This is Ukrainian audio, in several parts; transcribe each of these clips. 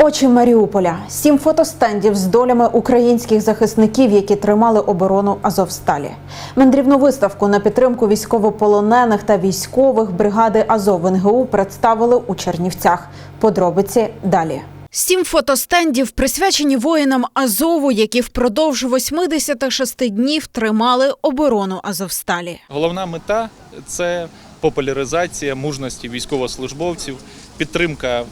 Очі Маріуполя, сім фотостендів з долями українських захисників, які тримали оборону Азовсталі. Мандрівну виставку на підтримку військовополонених та військових бригади Азов НГУ представили у Чернівцях. Подробиці далі. Сім фотостендів присвячені воїнам Азову, які впродовж 86 днів тримали оборону Азовсталі. Головна мета це популяризація мужності військовослужбовців, підтримка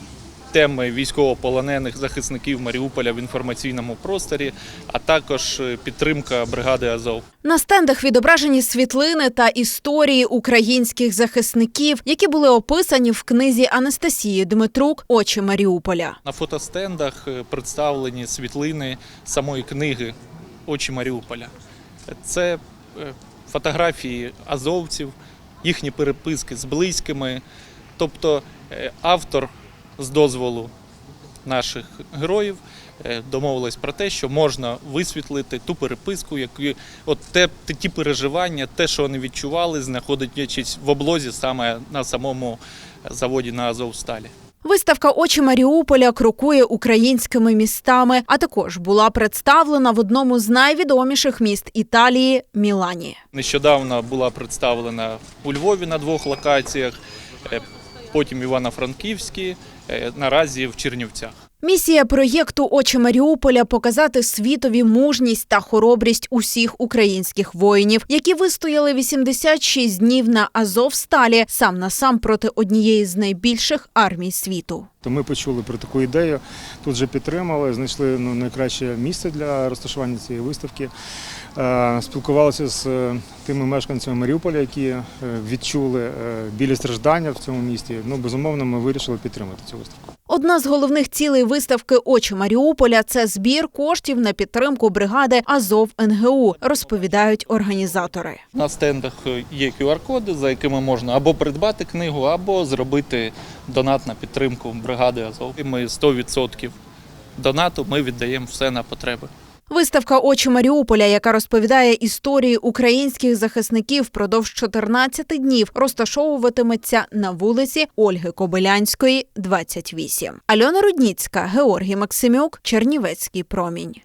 теми військовополонених захисників Маріуполя в інформаційному просторі, а також е, підтримка бригади Азов. На стендах відображені світлини та історії українських захисників, які були описані в книзі Анастасії Дмитрук Очі Маріуполя. На фотостендах е, представлені світлини самої книги Очі Маріуполя. Це е, фотографії азовців, їхні переписки з близькими. Тобто автор з дозволу наших героїв е, домовилась про те, що можна висвітлити ту переписку, яку от те, те- ті переживання, те, що вони відчували, знаходячись в облозі саме на самому заводі на Азовсталі. Виставка Очі Маріуполя крокує українськими містами, а також була представлена в одному з найвідоміших міст Італії Мілані. Нещодавно була представлена у Львові на двох локаціях, е, потім Івано-Франківській, е, наразі в Чернівцях. Місія проєкту Очі Маріуполя показати світові мужність та хоробрість усіх українських воїнів, які вистояли 86 днів на Азовсталі сам на сам проти однієї з найбільших армій світу. То ми почули про таку ідею, тут же підтримали, знайшли ну, найкраще місце для розташування цієї виставки. Е, Спілкувалися з е, тими мешканцями Маріуполя, які е, відчули білі страждання в цьому місті. Ну, безумовно, ми вирішили підтримати цю виставку. Одна з головних цілей виставки Очі Маріуполя це збір коштів на підтримку бригади Азов НГУ, розповідають організатори. На стендах є QR-коди, за якими можна або придбати книгу, або зробити донат на підтримку бригади Азов. І Ми 100% донату ми віддаємо все на потреби. Виставка Очі Маріуполя, яка розповідає історії українських захисників впродовж 14 днів, розташовуватиметься на вулиці Ольги Кобилянської, 28. Альона Рудніцька, Георгій Максимюк, Чернівецький промінь.